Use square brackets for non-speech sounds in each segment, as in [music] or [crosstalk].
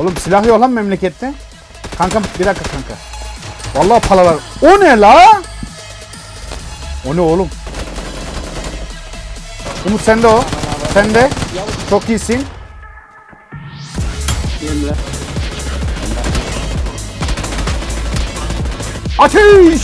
Oğlum silah yok lan memlekette. Kanka bir dakika kanka. Vallahi palalar. O ne la? O ne oğlum? Umut sende o. Sende. Çok iyisin. Ateş!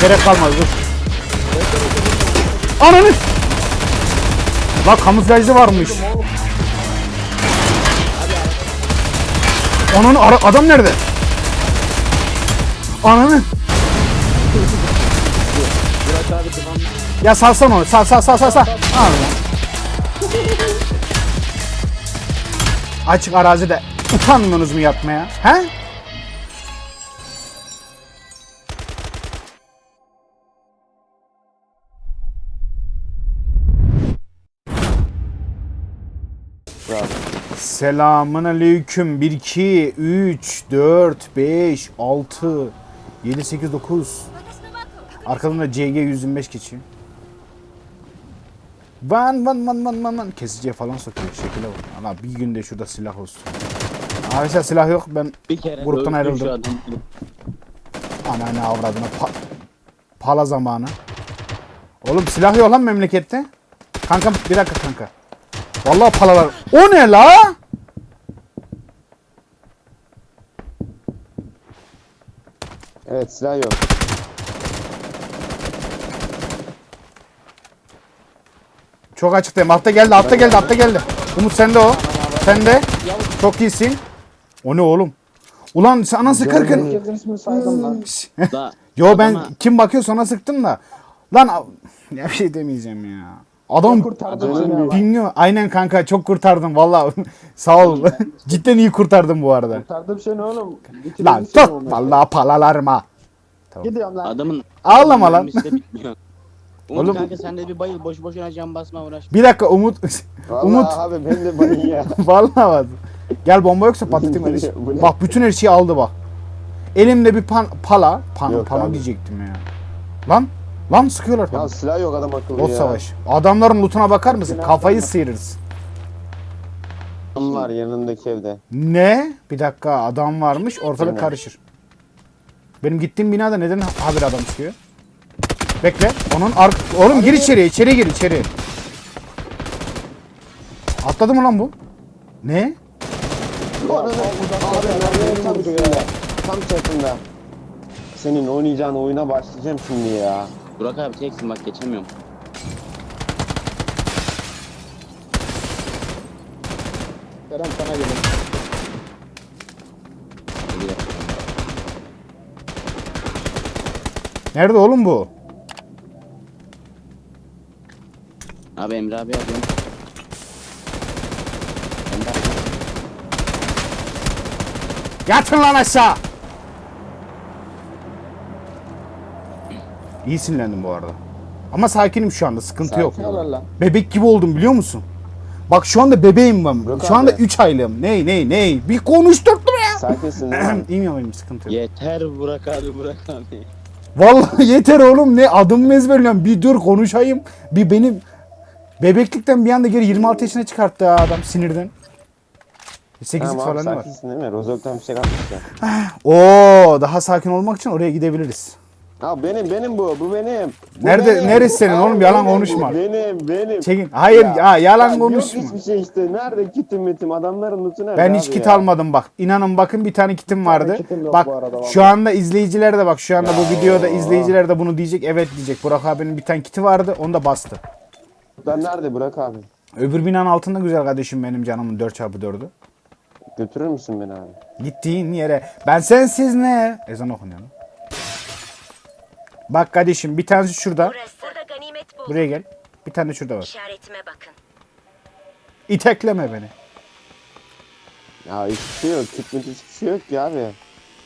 Gerek kalmaz dur. Ananı! La kamuflajlı varmış. Onun ara- adam nerede? Ananı! Ya salsana onu. Sal sal sal sal sal. Al. Açık arazide utanmıyorsunuz mu yatmaya? He? Selamun aleyküm. 1, 2, 3, 4, 5, 6, 7, 8, 9. Arkadan da CG 125 geçiyor. Van van van van van van. Kesiciye falan sokuyor. Şekile bak. Ana bir günde şurada silah olsun. Arkadaşlar silah yok. Ben Bir kere Gruptan ayrıldım. ana ne avradına pa- pala zamanı. Oğlum silah yok lan memlekette. Kanka bir dakika kanka. Vallahi palalar. O ne la? Evet silah yok. Çok açıktayım. Altta geldi, altta geldi, altta geldi. Umut sende o. Sende. Çok iyisin. O ne oğlum? Ulan sana lan. [laughs] Da. Yo ben kim bakıyor sana sıktım da. Lan ya bir şey demeyeceğim ya. Adam Kurtardım dinliyor. Aynen kanka çok kurtardın valla. [laughs] Sağ ol. [laughs] Cidden iyi kurtardın bu arada. Kurtardım seni oğlum. Bitirdim Lan tut vallahi palalarma. Gidiyorum lan. Adamın Ağlama lan. [laughs] Umut Oğlum- kanka sen de bir bayıl boş boşuna cam basma uğraş. Bir dakika Umut. Vallahi Umut. abi ben de bayım ya. Vallahi bak. Gel bomba yoksa patlatayım ne? Bak bütün her şeyi aldı bak. Elimde bir pan, pala. Pan, Yok pano abi. diyecektim ya. Lan. Lan sıkıyorlar. ya silah yok adam akıllı Bot ya. savaş. Adamların lootuna bakar mısın? Silah Kafayı yok. sıyırırız. Adam var yanındaki evde. Ne? Bir dakika adam varmış ortalık Aynen. karışır. Benim gittiğim binada neden haber adam çıkıyor? Bekle. Onun ar Oğlum gir içeri, içeri gir içeri. Atladı mı lan bu? Ne? Abi tam üstünde. Tam çatında. Senin oynayacağın oyuna başlayacağım şimdi ya. Burak abi teksin bak geçemiyorum. Kerem sana gelin. Nerede oğlum bu? Abi Emre abi alıyorum. Yatın lan aşağı. İyi sinirlendim bu arada. Ama sakinim şu anda sıkıntı yok. lan. Bebek gibi oldum biliyor musun? Bak şu anda bebeğim ben. Yok şu anda abi. 3 aylığım. Ney ney ney. Bir konuşturttum ya. Sakinsin değil mi? Miyim sıkıntı yok. Yeter Burak abi Burak abi. Vallahi [laughs] yeter oğlum ne adımı ezberliyorum. Bir dur konuşayım. Bir benim bebeklikten bir anda geri 26 yaşına çıkarttı ha adam sinirden. 8 Tamam falan var. sakinsin değil mi? Rozok'tan bir şey kalmıştı. Oo daha sakin olmak için oraya gidebiliriz. Ha benim benim bu. Bu benim. Bu Nerede- benim. neresi senin oğlum? Yalan benim, konuşma. Benim benim. Çekin. Hayır ya, yalan Ya konuşma. Yok hiçbir şey işte. Nerede kitim mitim? Adamların lootu nerede Ben hiç kit ya? almadım bak. İnanın bakın bir tane kitim vardı. kitim yok Bak bu arada vallahi. şu anda izleyiciler de bak şu anda bu videoda izleyiciler de bunu diyecek. Evet diyecek. Burak abinin bir tane kiti vardı. Onu da bastı. Ben nerede Burak abi? Öbür binanın altında güzel kardeşim benim canımın 4x4'ü. Götürür müsün beni abi? Gittiğin yere ben sensiz ne? Ezan okunuyor. lan. Bak kardeşim bir tanesi şurada. Burası. Burada ganimet bul. Buraya gel. Bir tane de şurada var. İşaretime bakın. İtekleme beni. Ya hiçbir şey yok. Kit mit hiçbir şey yok ki abi.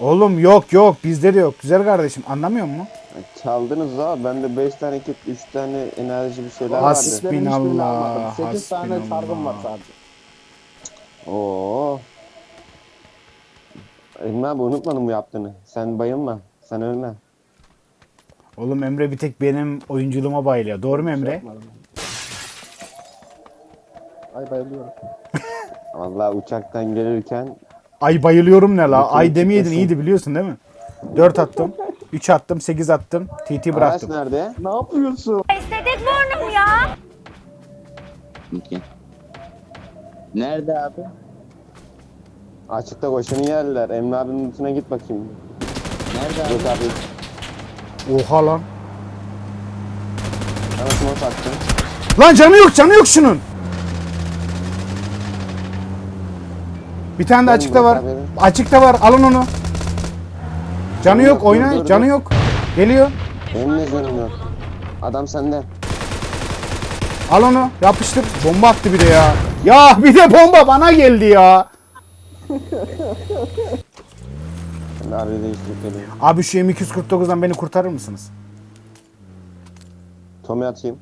Oğlum yok yok bizde de yok. Güzel kardeşim anlamıyor musun? Ya Çaldınız abi. Bende 5 tane kit, 3 tane enerji bir şeyler Has- vardı. Hasbinallah, 8 tane hasbinallah. sargım var sadece. Oo. Emre abi unutmadın mı yaptığını? Sen bayılma. Sen ölme. Oğlum Emre bir tek benim oyunculuğuma bayılıyor. Doğru mu Emre? Yapmadım. Ay bayılıyorum. [laughs] Vallahi uçaktan gelirken Ay bayılıyorum ne la? Ay kitlesi. iyiydi biliyorsun değil mi? 4 attım. 3 attım. 8 attım. TT Araç bıraktım. nerede? Ne yapıyorsun? Estetik burnum ya. Gel. Nerede abi? Açıkta koşanı yerler. Emre abinin üstüne git bakayım. Nerede Yok abi? Oha lan. Sana smoke attım. Lan canı yok canı yok şunun. Bir tane de açıkta var. Açıkta var. Alın onu. Canı yok oyna. Canı yok. Geliyor. Benim de canım yok. Adam sende. Al onu. Yapıştır. Bomba attı bir de ya. Ya bir de bomba bana geldi ya. Abi değiştirip geleyim. Abi şu M249'dan beni kurtarır mısınız? Tommy atayım.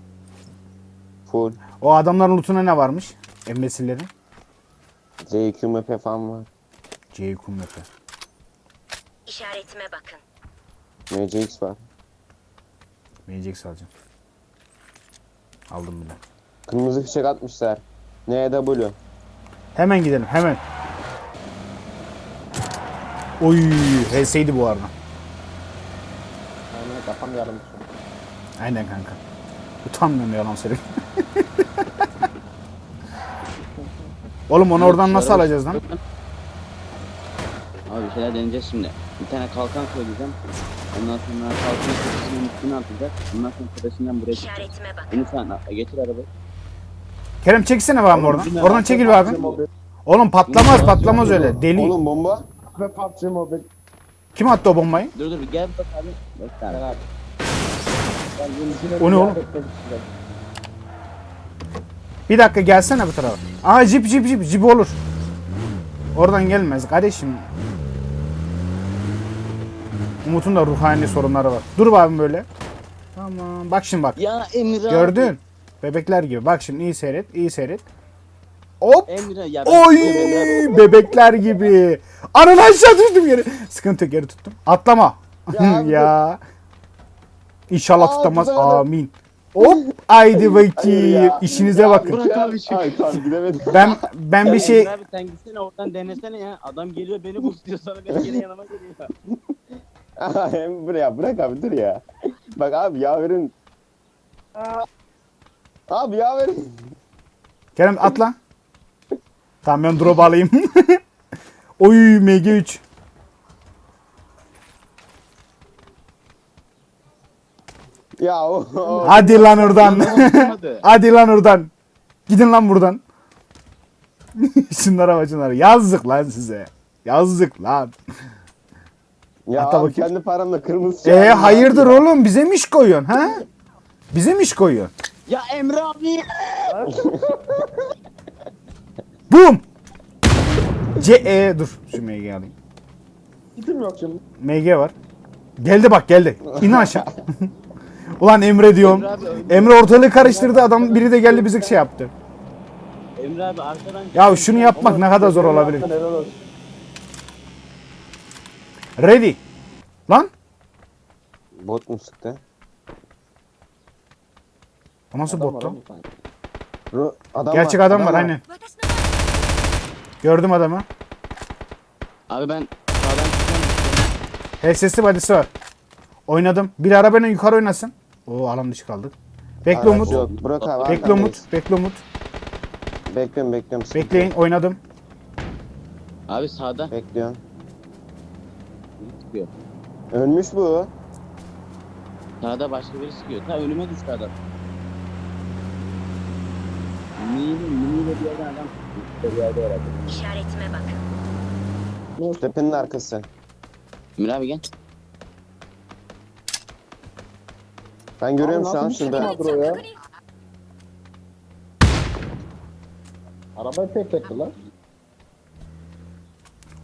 Full. O adamların lootuna ne varmış? Emmesillerin. C2 MP falan var. Mepe. İşaretime bakın. MCX var. Meyecek alacağım. Aldım bile. Kırmızı fişek atmışlar. NW. Hemen gidelim hemen. Oy, HS'ydi bu arada. Aynen kafam yarım. Aynen kanka. Utanmıyorum yalan söyleyeyim. [laughs] Oğlum onu oradan nasıl alacağız lan? Abi bir şeyler deneyeceğiz şimdi. Bir tane kalkan koyacağım. Ondan sonra kalkanın tepesinin üstüne atacak. Ondan sonra tepesinden buraya çıkacak. Bunu sen getir arabayı. Kerem çeksene bakayım oradan. Oradan çekil. Mobil Oğlum patlamaz patlamaz öyle. Deli. Oğlum bomba. Ve PUBG Mobil. Kim attı o bombayı? Dur dur bir gel bak abi. Bekle abi. Yine O ne oğlum? Bir dakika gelsene bu tarafa. Aa jip jip jip jip olur. Oradan gelmez kardeşim. Umut'un da ruhani sorunları var. Dur abim böyle. Tamam. Bak şimdi bak. Ya Emir abi. Gördün. Bebekler gibi. Bak şimdi iyi seyret. iyi seyret. Hop. Abi. Ya ben Oy bebekler gibi. Ananı aşağı düştüm yere. Sıkıntı yok geri tuttum. Atlama. Ya [laughs] Ya. İnşallah Aa, tutamaz. güzel. Amin. Hop. Haydi bakayım. ya. İşinize bakın. Bırak abi şu. Ay tamam gidemedim. Ben ben Ya bir şey Emir abi sen gitsene oradan denesene ya. Adam geliyor beni boostluyor sonra benim geri yanıma geliyor. Aa, [laughs] Emre buraya bırak abi dur ya. Bak abi yaverin. Abi yaverin. Kerem atla. Tamam ben drop alayım. [laughs] Oy MG3. Ya o. o. Hadi lan oradan. Hadi [laughs] lan oradan. Gidin lan buradan. [laughs] Şunlara bacınlara. Yazık lan size. Yazık lan. Ya Hatta abi bakayım. kendi paramla kırmızı Ee çağırdım ya. hayırdır oğlum bize mi iş koyuyorsun ha? Bize mi iş koyuyorsun? Ya Emre abi. Bum. C e dur şu MG alayım. Gidim yok şimdi. MG var. Geldi bak geldi. İn aşağı. [laughs] Ulan Emre diyorum. Emre abi. Emre ortalığı karıştırdı adam biri de geldi bizi şey yaptı. Emre abi arkadan. Ya şunu yapmak ne kadar zor olabilir. Ready. Lan. Bot mu sıktı? O nasıl Adam var bot lan? oğlum sanki. Ru- Adam Gerçek adam var aynen. Gördüm adamı. Abi ben sağdan çıkacağım. HSS'li badisi var. Oynadım. Bir arabayla yukarı oynasın. Oo alan dışı kaldık. Bekle Araç Umut. Yok. Bırak abi. Bekle. Umut. Bekle Umut. Bekliyorum bekliyorum. sıkıntı Bekleyin oynadım. Abi sağda. Bekliyorum. sıkıyor. Ölmüş bu. Sağda başka biri sıkıyor. Ta önüme düştü adam. Miniyle, miniyle bir yerden adam sıkıyor. Bir yerde herhalde. İşaretime bakın. Tepenin arkası. Emir abi gel. Ben görüyorum Abi şu an şurada. şey? Bro ya. Arabayı tek etti lan.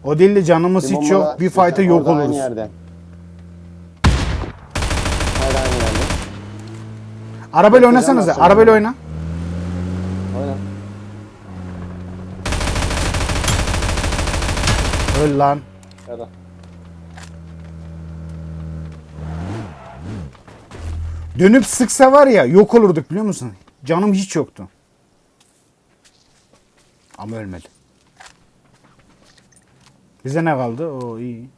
O değil de canımız hiç yok. Bir fight'a yok Orada Aynı oluruz. yerde. Hayır aynı yerde. Arabayla oynasanıza. Arabayla oyna. Oyna. Öl lan. Ya da. Dönüp sıksa var ya yok olurduk biliyor musun? Canım hiç yoktu. Ama ölmedi. Bize ne kaldı? O iyi.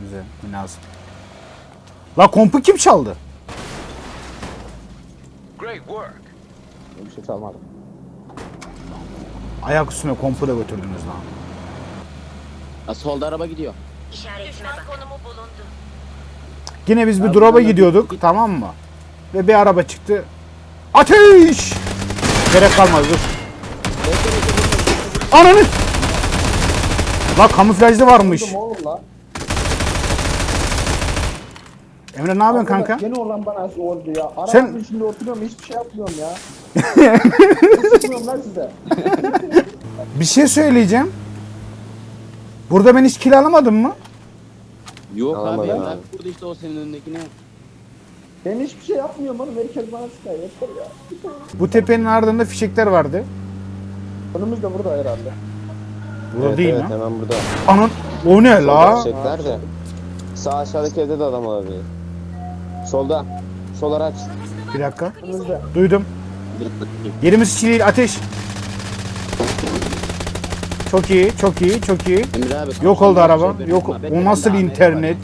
Güzel. Az. La kompu kim çaldı? Bir şey çalmadım. Ayak üstüne kompu da götürdünüz lan. Ha, solda araba gidiyor. İşaretime bakın. konumu bulundu. Yine biz bir Abi drop'a buradan gidiyorduk tamam mı? Ve bir araba çıktı. Ateş! Gerek kalmadı dur. Ananı! La kamuflajlı varmış. Oğlum oğlum la. Emre ne yapıyorsun kanka? Gene olan bana oldu ya. Arabanın Sen- içinde oturuyorum hiçbir şey yapmıyorum ya. [laughs] Sıkmıyorum lan size. Bir şey söyleyeceğim. Burada ben hiç kill alamadım mı? Yok abi Alamadım ya. abi. Burada işte o senin önündekine. Ben hiçbir şey yapmıyorum oğlum. Herkes bana sıkıyor. Yeter ya. Bu tepenin ardında fişekler vardı. Önümüz de burada herhalde. Burada evet, değil evet, mi? hemen burada. Anan o ne la? Çiçekler de. Sağ aşağıdaki evde de adam olabilir. Solda. Sol araç. Bir dakika. Duydum. Yerimiz hiç değil ateş. Çok iyi, çok iyi, çok iyi. Emre abi. Yok oldu araba. şey Yok. bekle, nasıl internet?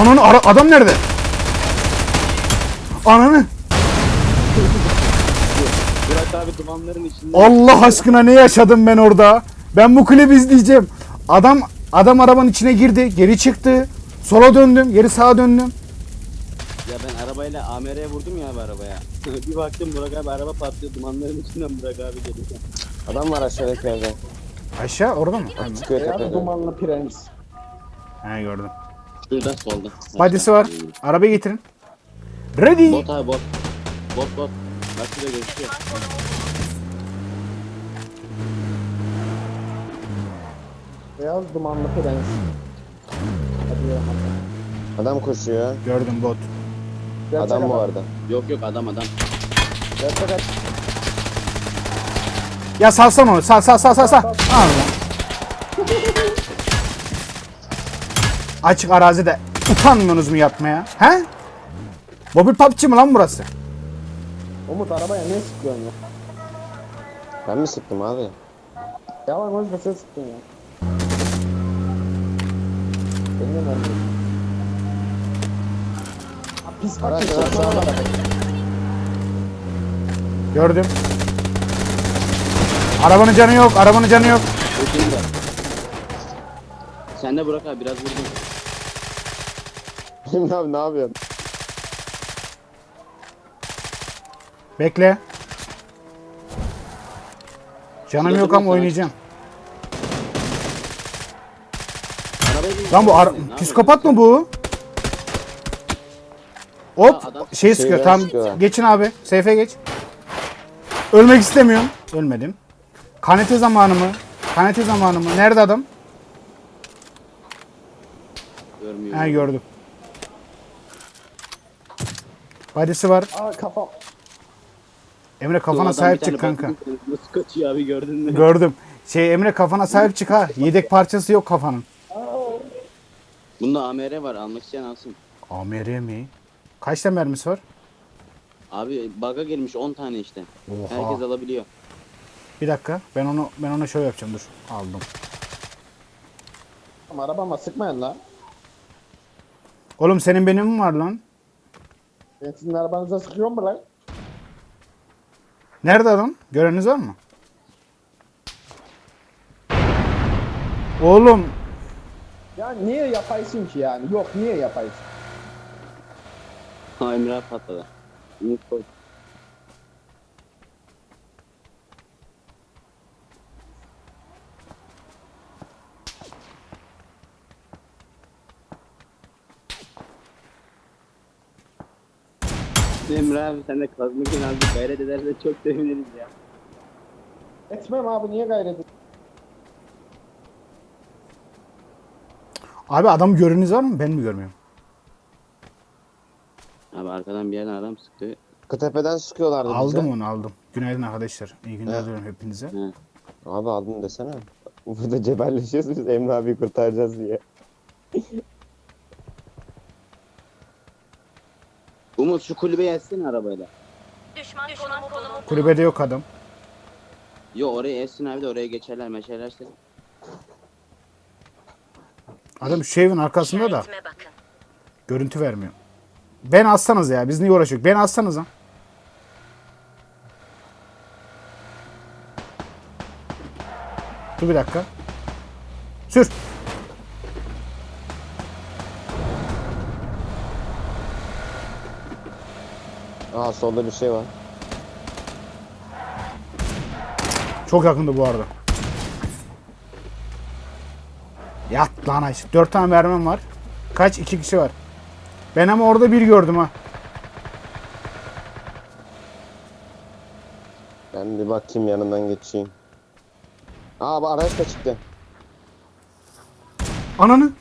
Onun ara adam nerede? Ananı. Burak abi dumanların içinde. Allah aşkına ne yaşadım ben orada? Ben bu klibi izleyeceğim. Adam adam arabanın içine girdi, geri çıktı. Sola döndüm, geri sağa döndüm. Ya ben arabayla AMR'ye vurdum ya abi arabaya. [laughs] bir baktım Burak abi araba patlıyor dumanların içinden Burak abi geliyor. Adam var aşağıdaki evde. Aşağı orada mı? Tamam. Çıkıyor tepeden. dumanlı prens. He gördüm. Şurada solda. Badisi var. Arabayı getirin. Ready. Bot abi bot. Bot bot. Bak şurada gözüküyor. Beyaz dumanlı prens. Hadi ya. Adam koşuyor. Gördüm bot. Gerçek Adam bu arada. Yok yok adam adam. Gerçek adam. Ya salsana onu. Sal sal sal sal sal. Al. Açık arazide utanmıyorsunuz mu yatmaya? He? Mobil PUBG mi lan burası? Umut arabaya ne sıkıyorsun ya? Ben mi sıktım abi? Yalan konuşma sen sıktın ya. Vermiyor. Ha, Pis bak Araç, araç, araç. arabaya. Gördüm. Arabanın canı yok. Arabanın canı yok. Ötüm de. Sen de Burak abi biraz vurdun. Şimdi abi ne yapıyorsun? Bekle. Canım Şurada yok ama sana. oynayacağım. Arabayı bir- Lan bu yapıyorsun? psikopat mı bu? Hop şey sıkıyor. Şeyden Tamam sıkıyorlar. geçin abi. Seyfe geç. Ölmek istemiyorum. Ölmedim. Kanete zamanı mı? Kanete zamanı mı? Nerede adam? Görmüyorum. He gördüm. Badisi var. Aa kafam. Emre kafana adam sahip bir çık tane kanka. Nasıl kaçıyor abi gördün mü? Gördüm. Şey Emre kafana sahip çık ha. [laughs] Yedek parçası yok kafanın. Bunda AMR var almak isteyen alsın. AMR mi? Kaç tane mermisi var? Abi baga gelmiş 10 tane işte. Oha. Herkes alabiliyor. Bir dakika. Ben onu ben ona şöyle yapacağım dur. Aldım. Ama arabama sıkmayın la. Oğlum senin benim mi var lan? Ben sizin arabanıza sıkıyorum mu lan? Nerede adam? Göreniniz var mı? Oğlum Ya niye yapaysın ki yani? Yok niye yapaysın? Ha abi patladı. Umut koy. Emre abi sen de kazmak için azıcık gayret edersen çok seviniriz ya. Etmem abi niye gayret abi adam göreniniz var mı? Ben mi görmüyorum? Abi arkadan bir yerden adam sıktı. Tepeden sıkıyorlardı bize. Aldım onu aldım. Günaydın arkadaşlar. İyi günler Evet. diliyorum hepinize. He. Abi aldım desene. [laughs] Burada cebelleşiyoruz biz Emre abi kurtaracağız diye. [laughs] Umut şu kulübeyi etsene arabayla. Düşman, Düşman konumu, bulundu. Kulübede yok adam. Yo oraya Esin abi de oraya geçerler meşerlerse. Adam şu evin arkasında da İşaretime bakın. görüntü vermiyor. Ben assanız ya. Biz niye uğraşıyoruz? Ben assanız ha. Dur bir dakika. Sür. Aha solda bir şey var. Çok yakındı bu arada. Yat lan aç. Dört tane mermim var. Kaç? İki kişi var. Ben ama orada bir gördüm ha. Ben bir bakayım yanından geçeyim. Aa bu araç da çıktı. Ananı.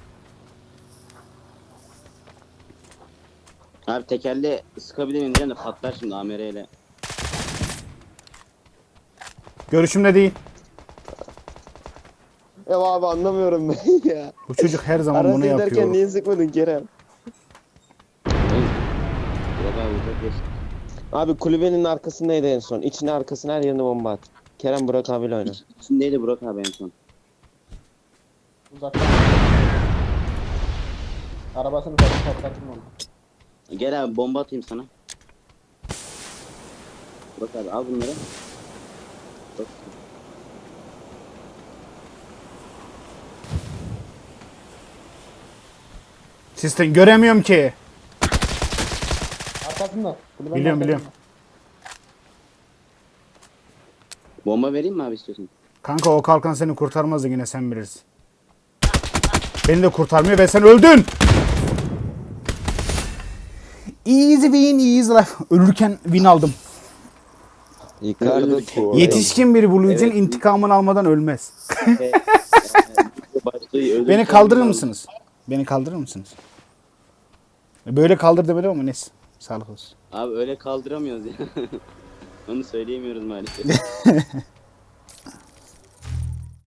Abi tekerle sıkabilir miyim diyeceğim de patlar şimdi AMR ile. Görüşümde değil. Ya abi anlamıyorum ben [laughs] ya. Bu çocuk her zaman Araç bunu giderken yapıyor. niye sıkmadın Kerem? Abi çok geç. Abi kulübenin arkasındaydı en son. İçine arkasına her yerine bomba at. Kerem Burak abiyle oyna. İçindeydi Burak abi en son. Uzaktan. Arabasını patlatın onu. Gel abi bomba atayım sana. Burak abi al bunları. Sistem göremiyorum ki. Arkasında. Kulübenin Biliyorum, arkasında. biliyorum. Bomba vereyim mi abi istiyorsun? Kanka o kalkan seni kurtarmazdı yine sen bilirsin. Beni de kurtarmıyor ve sen öldün. Easy win, easy life. Ölürken win aldım. Bu. Yetişkin bir Blue'cin Evet. intikamını almadan ölmez. [laughs] Beni kaldırır mısınız? Beni kaldırır mısınız? Böyle kaldır demedim ama neyse. Sağlık olsun. Abi öyle kaldıramıyoruz ya. [laughs] Onu söyleyemiyoruz maalesef. [laughs]